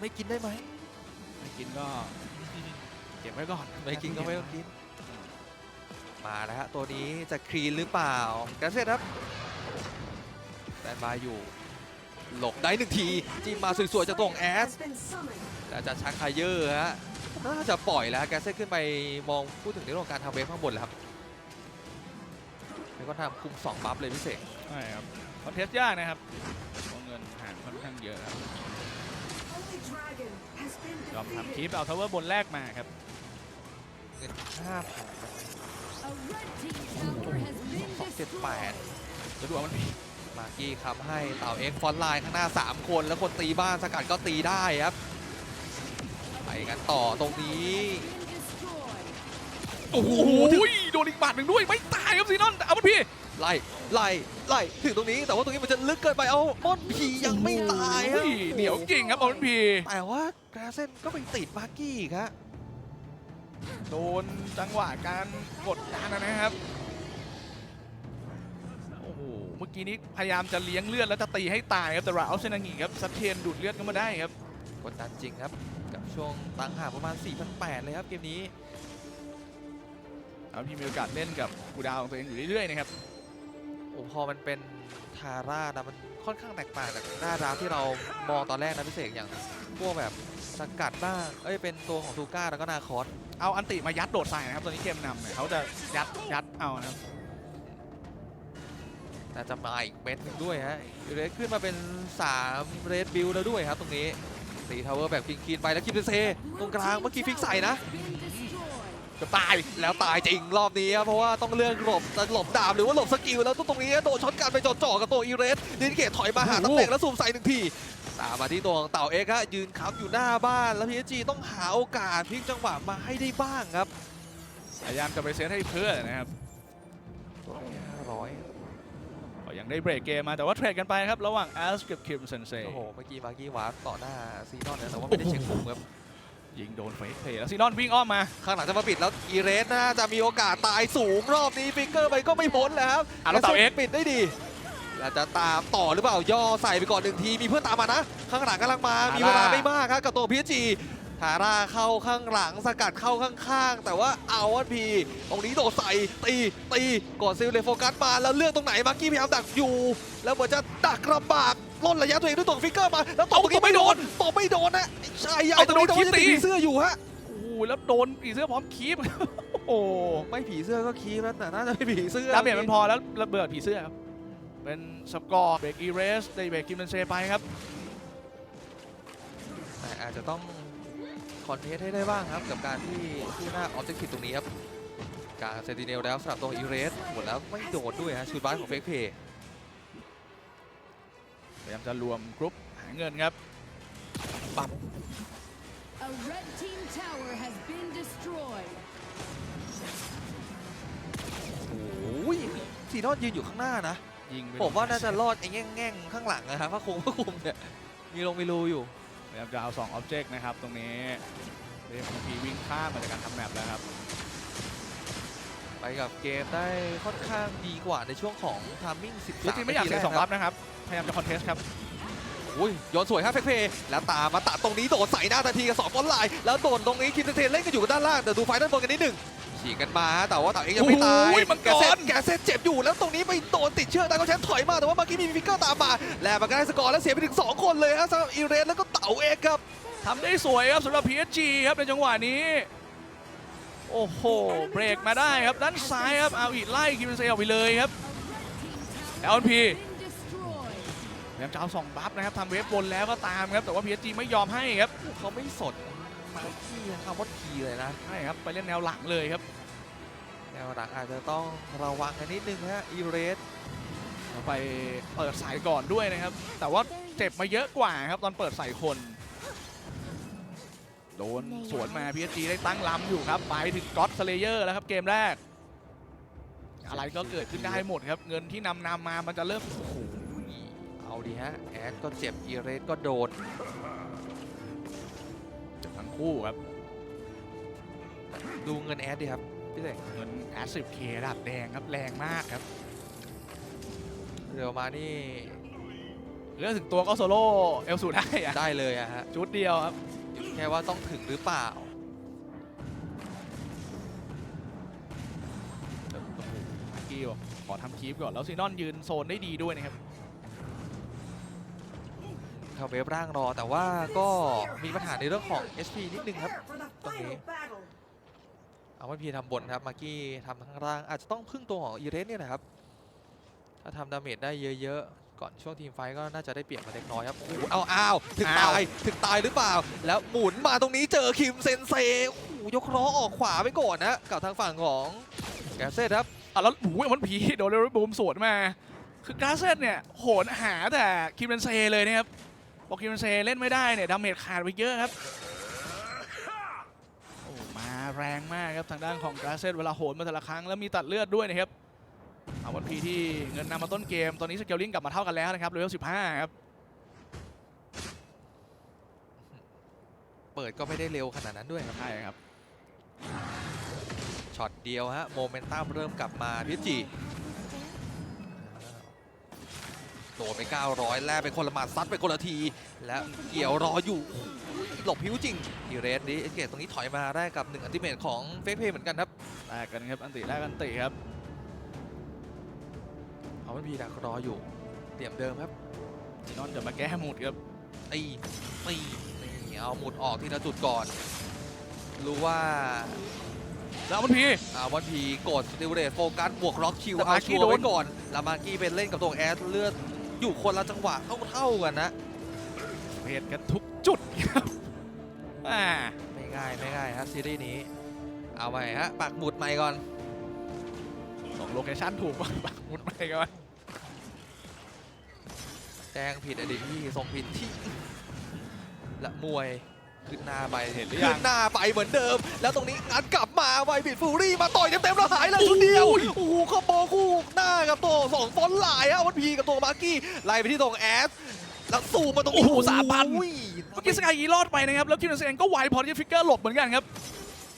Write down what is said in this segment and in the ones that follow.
ไม่กินได้ไหมไม่กินก็ เก็บไว้ก่อนไม่กินก็ไม่ต้องกิน มาแล้วฮะตัวนี้จะคลีนหรือเปล่าแกรเซตครับแตนบายอยู่ หลบได้หนึ่งทีจิ้มมาสวยๆจากตรงแอสแต่จะชักไคเยอร์ฮะน่าจะปล่อยแล้วแกเซ่ขึ้นไปมองพูดถึงในเรื่องของการทำเวฟข้างบนแล้วครับแล้วก็ทำคุมสองบัฟเลยพิเศษใช่ครับคอนเทสต์ยากนะครับเพราะเงินห่างค่อนข้างเยอะครับยอม ทำคลิปเอาทาวเวอร์บนแรกมาครับเงินห้าพันสองเจ็ดแปดจะดูว่ามันมีมากี้คำให้เต่าเอ็กฟอนไลน์ข้างหน้า 3 คน แล้วคนตีบ้านสกัดก็ตีได้ครับ ไปกันต่อตรงนี้ โอ้โห โดนอีกบาทหนึ่งด้วย ไม่ตายครับซีนอน เอามันพี่ ไล่ไล่ไล่ถึงตรงนี้แต่ว่าตรงนี้มันจะลึกเกินไปเอาม่อนพียังไม่ตายคโอ้รับยเหนียวจริงครับเอามันพี่แต่ว่าแกรเซนก็ไปติดมากี้อีกฮะโดนจังหวะการกดดันนะครับโอ้โหเมื่อกี้นี้พยายามจะเลี้ยงเลือดแล้วจะตีให้ตายครับแต่ราเอาเซนางิครับสัตเทนดูดเลือดเข้ามาได้ครับกดดันจริงครับกับช่วงตังห่างประมาณ4,800เลยครับเกมนี้เอาพี่มีโอกาสเล่นกับกูดาวของตัวเองอยู่เรื่อยๆนะครับโอ้ พอมันเป็นทาร่านะมันค่อนข้างแตกต่างจากหน้าดาวที่เรามองตอนแรกนะพิเศษอย่างพวกแบบสกัดบ้าง เอ้ยเป็นตัวของทูก้าแล้วก็นาคอสเอาอันติมายัดโดดใส่นะครับตอนนี้เกมนำเนี่ยเขาจะยัดยัดเอานะครับแต่จะมาอีกเม็ดหนึ่งด้วยฮะเรดขึ้นมาเป็น3เรดบิลแล้วด้วยครับตรงนี้ตีทาวเวอร์แบบคินไปแล้วคิมเซเซตรงกลางเมื่อกี้ฟิกใส่นะ จะตายแล้วตายจริงรอบนี้ครับเพราะว่าต้องเลือกหลบจะหลบดาบหรือว่าหลบสกิลแล้วตรงนี้โดนช็อตกันไปจ่อๆกับตัวอีเรสดินเกตถอยมาหาตำแหน่งแล้วซูมใส่หนึ่งทีตามมาที่ตัวของเต่าเอ็กซ์ฮะยืนค้ำอยู่หน้าบ้านแล้วพีจีต้องหาโอกาสพลิกจังหวะมาให้ได้บ้างครับพยายามจะไปเซตให้เพื่อนนะครับตัวนี้ห้าร้อยก็ยังได้เบรกเกมมาแต่ว่าเทรดกันไปครับ ระหว่างแอสกับคิมเซนเซโอ้โห เมื่อกี้มาร์กี้วาร์ปต่อหน้าซีนอนนะแต่ว่าไม่ได้เช็คมุมครับ ยิงโดนเฟกเพลย์แล้วซีนอนวิ่งอ้อมมา ข้างหลังจะมาปิดแล้วอีเรสน่าจะมีโอกาสตายสูงรอบนี้ฟิกเกอร์ไปก็ไม่พ้นแล้วครับอะแล้วเต่าเอ็กซ์ ปิดได้ดีแล้วจะตามต่อหรือเปล่าย่อใส่ไปก่อนหนึ่งทีมีเพื่อนตามมานะ ข้างหลังกำลังมามีเวลาไม่มากครับกับตัวพีจี ทาร่าเข้าข้างหลังสกัดเข้าข้างๆ แต่ว่าเอาวันพีตรงนี้โดดใส่ตีตีก่อนซิลเลยโฟกัสมาแล้วเลือกตรงไหนมาร์กี้พยายามดักอยู่ แล้วเหมือนจะดักลำบากล่นระยะตัวเองด้วยตัวฟิกเกอร์มา แล้วตบตรงนี้ไม่โดนตบไม่โดนนะใช่ใหญ่เอาแต่ตรงนี้โดนแต่ว่าคิดยังตีติดผีเสื้ออยู่ฮะโอ้โหแล้วโดนผีเสื้อพร้อมคีบโอ้โหไม่ผีเสื้อก็คีบแล้วแต่น่าจะไม่ผีเสื้อดาเมจมันพอแล้วระเบิดผีเสื้อครับเป็นสกอร์เบรกอีเรสได้เบรกกิมเบนเซไปครับแต่อาจจะต้อง คอนเทสให้ได้บ้างครับ กับการที่ที่หน้าออบเจกตีตรงนี้ครับ การเซนติเนลแล้วสำหรับตัวอีเรสหมดแล้วไม่โดดด้วยฮะชูดบ้านของเฟกเพย์พยายามจะรวมกรุ๊ปหาเงินครับ A red team tower has been destroyed. โอ้ยสีนอดยืนอยู่ข้างหน้านะ ยิงไปผมว่าน่าจะรอดไอ้แง่งๆข้างหลังนะครับพระคงพระคุมเนี่ยมีลงมีรูอยู่ พยายามจะเอา2ออบเจกต์นะครับ ตรงนี้เดฟพีวิ่งข้ามมาจากการทำแมปแล้วครับ ไปกับเกมได้ค่อนข้างดีกว่าในช่วงของทามมิ่ง13จริงๆไม่อยากเสียสองรับนะครับ พยายามจะคอนเทสครับ อุ้ยโยนสวยครับเฟกเพย์แล้วตามมาตัดตรงนี้โดดใส่หน้าทันทีกับสองฟอนไลน์แล้วโดดตรงนี้คิมเทนเล่นกันอยู่ด้านล่างเดี๋ยวดูไฟด้านบนกันนิดหนึ่ง ฉีกกันมาแต่ว่าเต่าเองยังไม่ตายโอ้ยมังกร แกเซตแกเซตเจ็บอยู่แล้วตรงนี้ไปโดนติดเชือกแต่ก็แชมป์ถอยมาแต่ว่าเมื่อกี้มีฟิกเกอร์ตามมาแล้วมันก็ได้สกอร์แล้วเสียไปถึง2คนเลยฮะสำหรับอีเรนแล้วก็เต่าเอกครับ ทำได้สวยครับสำหรับ PSG ครับในจังหวะนี้ โอ้โห เบรกมาได้ครับ ด้านซ้ายครับเอาอีกไล่คิมเบนเซออกไปเลยครับ A red team tower LNP has been destroyed. พยายามจะเอาสองบัฟนะครับทำเวฟบนแล้วก็ตามครับ แต่ว่า PSG ไม่ยอมให้ครับ เขาไม่สนมาที่คำว่าทีเลยนะใช่ครับ ไปเล่นแนวหลังเลยครับแนวหลังอาจจะต้องระวังกันนิดนึงฮะอีเรสไปเปิดสายก่อนด้วยนะครับ แต่ว่าเจ็บมาเยอะกว่าครับตอนเปิดใส่คน โดนสวนมา PSG ได้ตั้งล้ำอยู่ครับ ไปถึงก็อตสเลเยอร์แล้วครับเกมแรก อะไรก็เกิดขึ้นได้หมดครับ เงินที่นำนำมามันจะเริ่มโอ้โหเอาดีฮะแอดก็เจ็บอีเรสก็โดนเจ็บทั้งคู่ครับ ดูเงินแอดดิครับ พี่เสกเงินแอสซิฟเคระดับแดงครับแรงมากครับ เร็วมานี่เรื่องถึงตัวก็โซโล่เอลสูได้อะได้เลยอะฮะชุดเดียวครับแค่ว่าต้องถึงหรือเปล่ามากี้บอกขอทำคีปก่อน แล้วซีนอนยืนโซนได้ดีด้วยนะครับคาเวฟร่างรอแต่ว่าก็มีปัญหาในเรื่องของ HP นิดนึงครับตรงนี้ เอาว่าพีทำบนครับมาร์กี้ทำข้างล่าง อาจจะต้องพึ่งตัวของอีเรสเนี่ยนะครับ ถ้าทำดาเมจได้เยอะๆ ก่อนช่วงทีมไฟท์ก็น่าจะได้เปรียบมาเล็กน้อยครับโอ้โหเอาอ้าวถึงอ้าวตายถึงตายหรือเปล่า แล้วหมุนมาตรงนี้เจอคิมเซนเซโอ้โหยกล้อออกขวาไปก่อนนะกับทางฝั่งของแกสเซตครับอะแล้วโอ้ยมันผีโดนเรลบูมสวนมา คือกราเซตเนี่ยโหนหาแต่คิมเบนเซเลยนะครับบอกคิมเบนเซเล่นไม่ได้เนี่ยดาเมจขาดไปเยอะครับโอ้มาแรงมาก ครับทางด้านของกราเซตเวลาโหนมาแต่ละครั้งแล้วมีตัดเลือดด้วยนะครับเอาวันพีที่เงินนำมาต้นเกม ตอนนี้สเกลลิงกลับมาเท่ากันแล้วนะครับเลเวล15 ครับ เปิดก็ไม่ได้เร็วขนาดนั้นด้วยครับใช่ครับช็อตเดียวฮะโมเมนตัมเริ่มกลับมาพิจิ โดนไป 900 แลกไปคนละหมาดซัดไปคนละที แล้วเกี่ยวรออยู่โอ้โหหลบพิ้วจริงอีเรสนี้เอสเกตตรงนี้ถอยมาได้กับหนึ่งอันติเมตของเฟกเพย์เหมือนกันครับแลกกันครับอันติแลกอันติครับเอาไม่พีดักรออยู่เตรียมเดิมครับซีนอนจะมาแก้หมุดครับตีตีนี่เอาหมุดออกทีละจุดก่อน รู้ว่าแล้วมันพีอาวันพีกดสติลเรตโฟกัสบวกล็อกคิวแต่เอามาร์กี้ชัวร์ไว้โดนก่อนแล้วมาร์กี้เป็นเล่นกับตัวแอสเลือด อยู่คนละจังหวะเท่าๆกันนะเพจกันทุกจุดครับอ่าไม่ง่ายไม่ง่ายฮะซีรีส์นี้ เอาไปฮะปักหมุดใหม่ก่อนสองโลเคชั่นถูกป่ะปักหมุดไปก่อนแจ้งผิดอดีตที่ส่งผิดที่และมวย ขึ้นหน้าไปเห็นหรือยังขึ้นหน้าไปเหมือนเดิม แล้วตรงนี้งัดกลับมาไวบิดฟูรี่มาต่อยเต็มๆแล้วหายเลยชุดเดียว โอ้โหคอมโบคู่หน้ากับตัวสองฟอนต์หลายอะวันพีกับตัวมาร์กี้ไล่ไปที่ตรงแอสแล้วสูบมาตรงโอ้โหสามพันอุ้ย เมื่อกี้สกายยีรอดไปนะครับ แล้วคิมเบนเซนก็ไวพอที่จะฟิกเกอร์หลบเหมือนกันครับ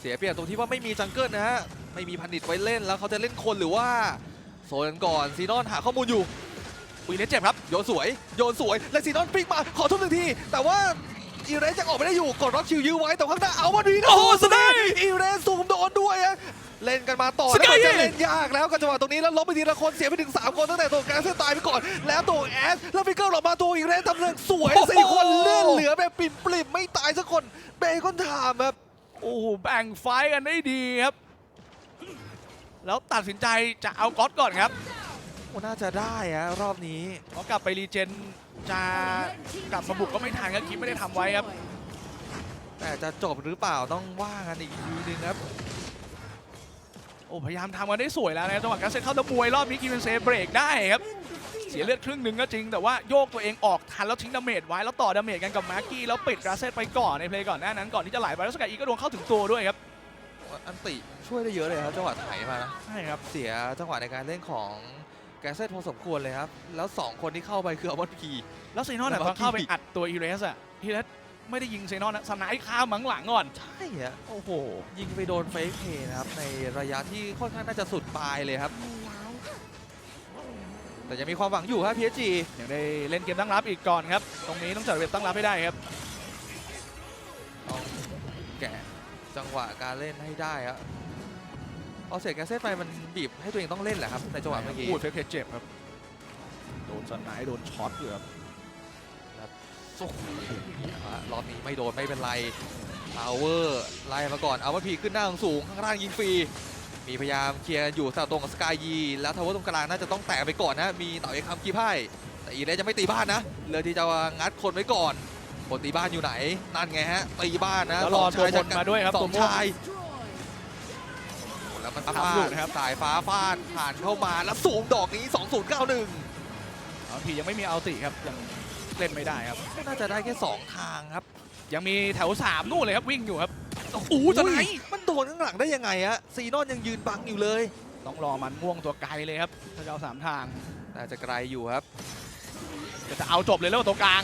เสียเปรียบตรงที่ว่าไม่มีจังเกิลนะฮะ ไม่มีพันดิตไว้เล่นแล้วเขาจะเล่นคนหรือว่า โซนกันก่อนซีนอนหาข้อมูลอยู่วีเลสเจ็บครับ โยนสวย โยนสวย และซีนอนปิกมาขอทุบหนึ่งที แต่ว่า อีเรสยังออกไม่ได้อยู่กดร็อกชิวยื้อไว้แต่ข้างหน้าเอาวันนี้นะโอ้โหสไนป์อีเรสซูมโดนด้วยอะเล่นกันมาต่อสแล้วกายมันจะเล่นยากแล้วกับจังหวะตรงนี้แล้วล้มไปทีละคนเสียไปถึง 3 คนตั้งแต่ตัวแกสเซนตายไปก่อน แล้วตัวแอสแล้วฟิกเกอร์ออกมาตัวอีเรสทำเรื่องสวยสี่คนเลื่อนเหลือแบบปริ่มๆไม่ตายสักคนเบคอนถามครับ โอ้โหแบ่งไฟท์กันได้ดีครับ แล้วตัดสินใจจะเอาก๊อตก่อนครับ โอ้น่าจะได้อะรอบนี้เพราะกลับไปรีเจน จะกลับมาบุกก็ไม่ทันครับคิดไม่ได้ทำไว้ครับ แต่จะจบหรือเปล่าต้องว่ากันอีกทีนึงครับ โอ้พยายามทำกันได้สวยแล้วนะครับจังหวะการเซตเข้าตะมวยรอบนี้คิมเบนเซเบรกได้ครับ เสียเลือดครึ่งหนึ่งก็จริง แต่ว่าโยกตัวเองออกทันแล้วทิ้งดาเมจไว้แล้วต่อดาเมจกันกับมาร์กี้แล้วปิดกราเซตไปก่อนในเพลย์ก่อนหน้านั้นก่อนที่จะไหลไปแล้วสกายอีกก็โดนเข้าถึงตัวด้วยครับอันติช่วยได้เยอะเลยครับจังหวะไถมานะ ใช่ครับ เสียจังหวะในการเล่นของ แกสเซตพอสมควรเลยครับ แล้ว 2 คนที่เข้าไปคืออวอนพีแล้วเซนอนน่ะแล้วตอนเข้าไป Marquis อัดตัวอีเรสอะอีเรสไม่ได้ยิงเซนอนนะสไนด์ข้ามหมังหลังก่อน ใช่ฮะโอ้โห ยิงไปโดนเฟกเพย์นะครับ ในระยะที่ค่อนข้างน่าจะสุดปลายเลยครับ แต่ยังมีความหวังอยู่ครับ PSG ยังได้เล่นเกมตั้งรับอีกก่อนครับ ตรงนี้ต้องจัดเวทตั้งรับให้ได้ครับต้องแกะจังหวะการเล่นให้ได้ครับ พอเสียแกสเซตไปมันบีบให้ตัวเองต้องเล่นแหละครับในจังหวะเมื่อกี้พูดเฟคเพจเจ็บครับ โดนสไนด์โดนช็อตอยู่ครับโอ้โหรอบนี้ไม่โดนไม่เป็นไรพาวเวอร์ไล่มาก่อน เอาว่าพีขึ้นหน้าสูงข้างล่างยิงฟรี มีพยายามเคลียร์อยู่สาวตรงกับสกายยี แล้วทาวเวอร์ตรงกลางน่าจะต้องแตกไปก่อนนะ มีเต่าเอกคำกีพ่าย แต่อีเลสจะไม่ตีบ้านนะ เลยที่จะงัดคนไว้ก่อนคนตีบ้านอยู่ไหน นั่นไงฮะ ตีบ้านนะแล้วรอสงชยตัวบนมาด้วยครับสตัอวงม่วงชาย Destroyed. แล้วมันทำฟาอยู่ดนะครับสายฟ้าฟาดผ่านเข้ามาแล้วสูงดอกนี้ 2091บางทียังไม่มีอัลติครับยังเล่นไม่ได้ครับน่าจะได้แค่สองทางครับ ยังมีแถว 3 นู่นเลยครับวิ่งอยู่ครับโอ้โหจะไหนมันโดนข้างหลังได้ยังไงฮะซีนอนยังยืนบังอยู่เลย ต้องรอมันม่วงตัวไกลเลยครับถ้าจะเอาสามทางน่าจะไกลอยู่ครับจะจะเอาจบเลยแล้วตัวกลาง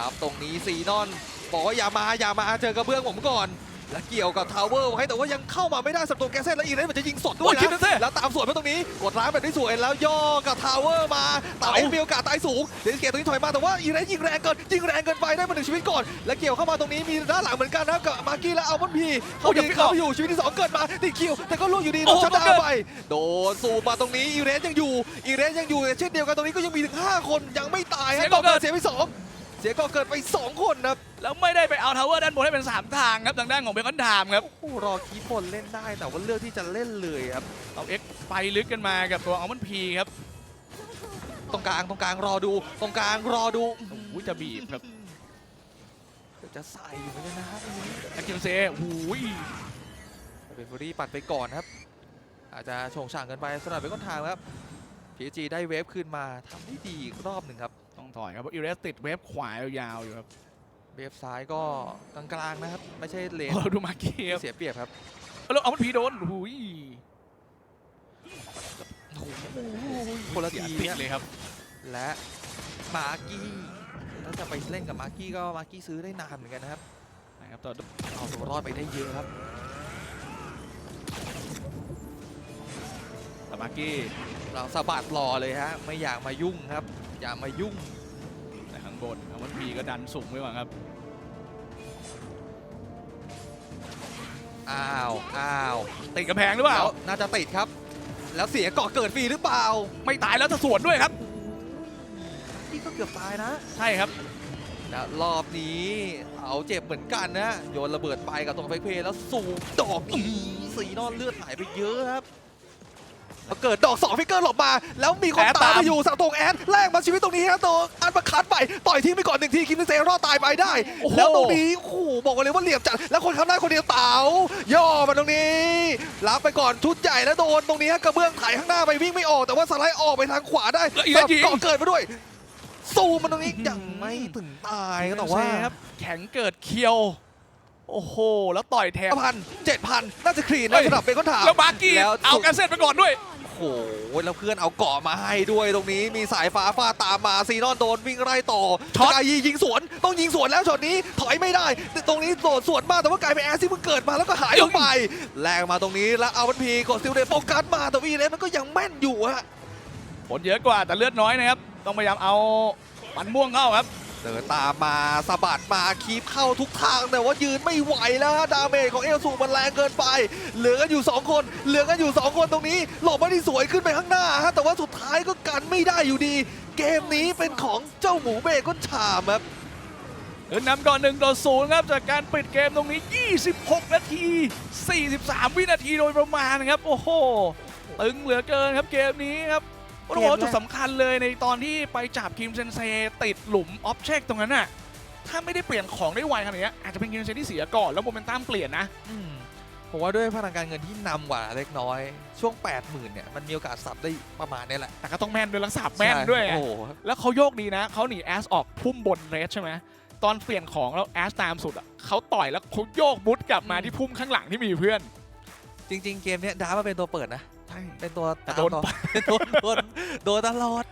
รับตรงนี้ซีนอนบอกว่าอย่ามาอย่ามาเจอกระเบื้องผมก่อน และเกี่ยวกับทาวเวอร์ไว้แต่ว่ายังเข้ามาไม่ได้สำหรับตัวแกเซ่และอีเรนมันจะยิงสดด้โอ้วยยคิดดูนะสิแล้วตามสวนมาตรงนี้กดล้างแบบนี้สวยแล้วย่อกับทาวเวอร์มาเต๋าเต๋ามีโอกาสตายสูงเดนสเกตตรงนี้ถอยมาแต่ว่าอีเรนยิงแรงเกินยิงแรงเกินไปได้มาหนึ่งชีวิตก่อน และเกี่ยวเข้ามาตรงนี้มีด้านหลังเหมือนกันนะกับมาร์กี้และอัลมอนพีเขายิงเขาอยู่ชีวิตที่สองเกิดมาติดคิวแต่ก็ล่วงอยู่ดีโดนชัดดาวน์ไปโดนสูบมาตรงนี้อีเรนยังอยู่อีเรนยังอยู่เช่นเดียวกันตรงนี้ก็ยังมีถึง5คนยังไม่ตายฮะก่อเกิดเสียไปสอง เสียก่อเกิดไป 2 คนนะครับแล้วไม่ได้ไปเอาทาวเวอร์ด้านบนให้เป็น 3 ทางครับทางด้านของเบคอนไทม์ครับโอ้รอคีบนเล่นได้แต่ว่าเลือกที่จะเล่นเลยครับเอาเอ็กไปลึกกันมากับตัวอัลมอนพีครับตรงกลางตรงกลางรอดูตรงกลางรอดูโอ้ยจะบีบครับเดี๋ยวจะใส่อยู่เหมือนกันนะครับอากิมเซ่โอ้ยเป็นฟรีปัดไปก่อนครับ อาจจะโฉงฉางเกินไปสำหรับเป็นก้นทางครับพีจีได้เวฟคืนมาทำได้ดีอีกรอบหนึ่งครับต้อง ถอยครับเพราะอีเรสติดเวฟขวายาวๆอยู่ครับเวฟซ้ายก็กลางๆนะครับ ไม่ใช่เลนโอ้ดูมาร์กี้ครับเสียเปรียบครับแล้วอัลมอนพีโดนโอ้ยคนละเสียทีติดครับเลยครับ และมาร์กี้ถ้าจะไปเล่นกับมาร์กี้ก็มาร์กี้ซื้อได้นานเหมือนกันนะครับนะครับต่อเอาตัวรอดไปได้เยอะครับแต่มาร์กี้เราสะบัดรอเลยฮะไม่อยากมายุ่งครับ อย่ามายุ่งแต่ ข้างบนอัลมอนพีก็ดันสูงไว้ก่อนครับ อ้าว อ้าวติดกระแพงหรือเปล่า แล้วน่าจะติดครับ แล้วเสียเกาะเกิดฟรีหรือเปล่า ไม่ตายแล้วจะสวนด้วยครับ นี่ก็เกือบตายนะ ใช่ครับ แล้วรอบนี้เอาเจ็บเหมือนกันนะ โยนระเบิดไปกับตรงเฟกเพย์แล้วสูบดอกอีสีนอนเลือดหายไปเยอะครับแล้ว เกิดดอกสองฟิกเกอร์หลบมา แล้วมีคนแอดตามตาม มาอยู่สังตรงแอดแลกมาชีวิตตรงนี้ครับตัวอันประคัดไปต่อยทิ้งไปก่อนหนึ่งทีคิมเซรอดตายไปได้ โอ้โห แล้วตรงนี้โอ้โหบอกกันเลยว่าเหลี่ยมจัดแล้วคนข้างหน้าคนเดียวเต๋าย่อมาตรงนี้รับไปก่อนชุดใหญ่แล้วโดนตรงนี้ฮะกระเบื้องไถข้างหน้าไปวิ่งไม่ออกแต่ว่าสไลด์ออกไปทางขวาได้แล้วอีกแล้วสับยิง เกาะเกิดมาด้วยสู้มันตรงนี้ยังไม่ถึงตายก็แต่ว่าครับแข็งเกิดเคียว โอ้โห แล้วต่อยแถมพันเจ็ดพันน่าจะคลีนเฮ้นะยสำหรับเบคอนถามแล้วมาร์กี้แล้วเอาสุดการเซตไปก่อนด้วย โอ้โห แล้วเพื่อนเอาเกาะมาให้ด้วยตรงนี้มีสายฟ้าฟาดตามมาซีนอนโดนวิ่งไล่ต่อช็อตกายยียิงสวน ต้องยิงสวนแล้วช็อตนี้ถอยไม่ได้แต่ตรงนี้โดดสวนมาแต่ว่ากลายเป็นแอสที่เพิ่งเกิดมาแล้วก็หายออกไป แรงมาตรงนี้แล้วเอาวันพีกดซิลเดโฟกัสมาแต่วีเลสมันก็ยังแม่นอยู่ฮะผลเยอะกว่าแต่เลือดน้อยนะครับต้องพยายามเอาปันม่วงเข้าครับ เดินตามมาสะบัดมาคีบเข้าทุกทางแต่ว่ายืนไม่ไหวแล้วฮะดาเมจของเอลสูมันแรงเกินไป เหลือกันอยู่ 2 คน เหลือกันอยู่ 2 คนตรงนี้ หลบไม่ได้สวยขึ้นไปข้างหน้าฮะแต่ว่าสุดท้ายก็กันไม่ได้อยู่ดี เกมนี้เป็นของเจ้าหมูเบคอนชามครับขึ้นนำก่อน1ต่อ0ครับจากการปิดเกมตรงนี้ 26 นาที 43 วินาทีโดยประมาณครับ โอ้โห ตึงเหลือเกินครับเกมนี้ครับ โอ้โหเกมแรกจุดสำคัญเลยในตอนที่ไปจับคิมเซนเซติดหลุมออฟเช็คตรงนั้นน่ะถ้าไม่ได้เปลี่ยนของได้ไวขนาดนี้อาจจะเป็นคิมเซนที่เสียก่อนแล้วโมเมนตัมเปลี่ยนนะอืมผมว่าด้วยพลังการเงินที่นำกว่าเล็กน้อย ช่วง 80,000เนี่ยมันมีโอกาสสับได้ประมาณนี้แหละ แต่ก็ต้องแม่นด้วยรักษาแม่นใช่ด้วย โอ้อะโหแล้วเขาโยกดีนะเขาหนีแอสออกพุ่มบนเรสใช่ไหมตอนเปลี่ยนของแล้วแอสตามสุดอะเขาต่อยแล้วเขาโยกบุดกลับมาที่พุ่มข้างหลังที่มีเพื่อน จริง ๆ เกมเนี้ยดาร์มาเป็นตัวเปิดนะ ใช่ เป็นตัวแต่โดนตามต่อเป็นตัวโดนโดนตลอด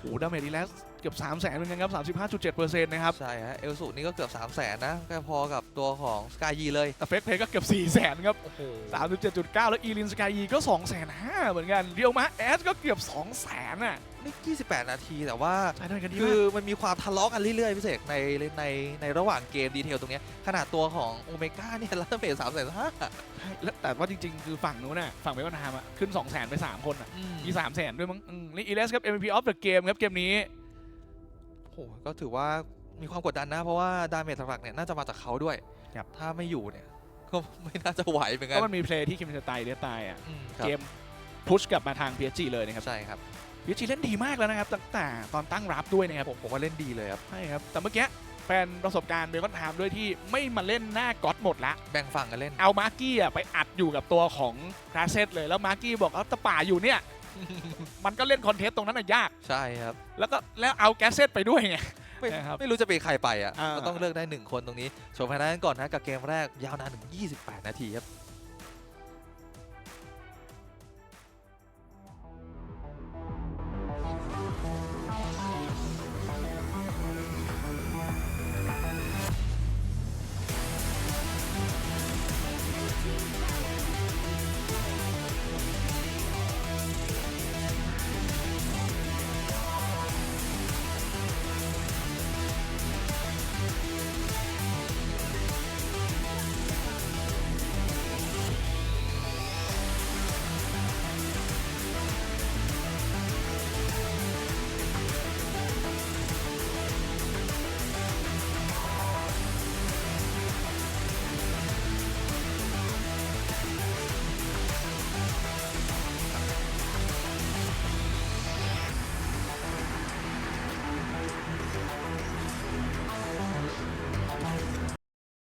โอ้โหดาเมจดีแล้ว เกือบ 3 0 0แสนเหมือนกันครับ 35.7%นะครับ ใช่ฮะเอลสูนี่ก็เกือบ 3 0 0แสนนะก็พอกับตัวของสกายยีเลยแต่เฟกเพย์ก็เกือบ 4 0 0แสนครับ โอ้โห37.9 แล้วอีลินสกายีก็ 2 5 0 0 0เหมือนกันเรียวมาแอสก็เกือบ 2 0 0 0 0น่ะนี่28 นาทีแต่ว่าใช่ด้วยกันดีคืมาอกมันมีความทะเลาะกันเรื่อยๆ พี่เสกในในในระหว่างเกมดีเทลตรงเนี้ยขนาดตัวของโอเมก้าเนี่ยรัตเมทสามแสนห้าใช่แล้วแต่ว่าจริงๆ คือฝั่งนู้นน่ะฝั่งเมกอนทามอะขึ้น2 0 0 0 0 0ไป 3 คนอะมี3 0 0 0 0 0ด้วยมั้งอืมนี่อีเลสครับ MVP of the game ครับเกมนี้ โอ้โหก็ถือว่ามีความกดดันนะ เพราะว่าดาเมจหลักๆเนี่ยน่าจะมาจากเขาด้วย ครับ ถ้าไม่อยู่เนี่ย ก็ไม่น่าจะไหวเหมือนกัก็นมันมีเพลย์ที่คิมเซนไตเดียตายอะอืมครับเกมพุชกลับมาทาง PSG เลยนะครับใช่ครับ PSG เล่นดีมากแล้วนะครับตั้งแต่ตอนตั้งรับด้วยนะครับผมผมว่าเล่นดีเลยครับ ใช่ครับแต่เมื่อกี้แฟนประสบการณ์เบคอนไทม์ด้วยที่ไม่มาเล่นหน้าก๊อตหมดละ แบ่งฝั่งกันเล่น เอามาร์กี้อะไปอัดอยู่กับตัวของคราเซตเลยแล้วมาร์กี้บอกเอาแตะป่าอยู่เนี่ย มันก็เล่นคอนเทสต์ตรงนั้นน่ะยาก ใช่ครับ แล้วก็แล้วเอาแกสเซตไปด้วยไง ไม่นะครับไม่รู้จะเป็นใครไปอะอ่า ก็ต้องเลือกได้หนึ่งคนตรงนี้ชมภายในนั้นก่อนนะกับเกมแรกยาวนานถึง 28 นาทีครับ